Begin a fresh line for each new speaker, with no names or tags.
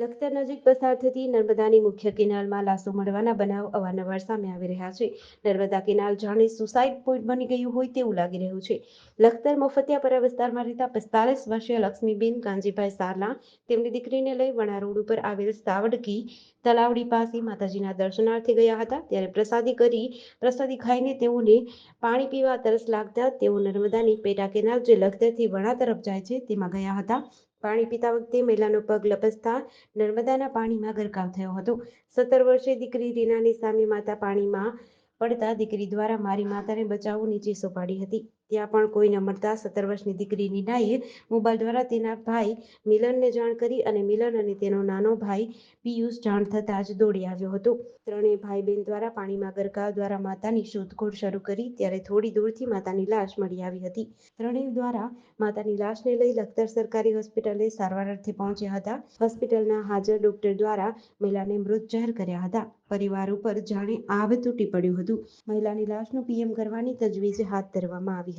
લખતર નજીક પસાર થતી નર્મદાની મુખ્ય કેનાલમાં લાશો મળવાના બનાવ અવારનવાર સામે આવી રહ્યા છે. નર્મદા કેનાલ જાણે સુસાઇડ પોઈન્ટ બની ગયું હોય તેવું લાગી રહ્યું છે. લખતર મફતિયાપરા વિસ્તારમાં રહેતા પિસ્તાલીસ વર્ષીય લક્ષ્મીબેન કાંજીભાઈ સારલા તેમની દીકરીને લઈ વણા રોડ ઉપર આવેલ સાવડકી તલાવડી પાસે માતાજીના દર્શનાર્થે ગયા હતા. ત્યારે પ્રસાદી કરી, પ્રસાદી ખાઈને તેઓને પાણી પીવા તરસ લાગતા તેઓ નર્મદાની પેટા કેનાલ જે લખતરથી વણા તરફ જાય છે તેમાં ગયા હતા. પાણી પીતા વખતે મહિલાનો પગ લપસતા નર્મદાના પાણીમાં ગરકાવ થયો હતો. સત્તર વર્ષે દીકરી રીનાની સામે માતા પાણીમાં પડતા દીકરી દ્વારા મારી માતાને બચાવો નીચે સોપાડી હતી. ત્યાં પણ કોઈ ન મળતા સત્તર વર્ષની દીકરી નીનાએ મોબાઈલ દ્વારા તેના ભાઈ મિલનને જાણ કરી અને મિલન અને તેનો નાનો ભાઈ પિયુષ જાણ થતાં જ દોડી આવ્યો હતો. ત્રણેય ભાઈ બહેન દ્વારા પાણીમાં ગરકાવ દ્વારા માતાની શોધખોળ શરૂ કરી ત્યારે થોડી દૂરથી માતાની લાશ મળી આવી હતી. ત્રણેય દ્વારા માતાની લાશને લઈ લખતર સરકારી હોસ્પિટલે સારવાર અર્થે પહોંચ્યા હતા. હોસ્પિટલના હાજર ડોક્ટર દ્વારા મહિલાને મૃત જાહેર કર્યા હતા. પરિવાર ઉપર જાણે આવ તૂટી પડ્યું હતું. મહિલાની લાશનું પીએમ કરવાની તજવીજ હાથ ધરવામાં આવી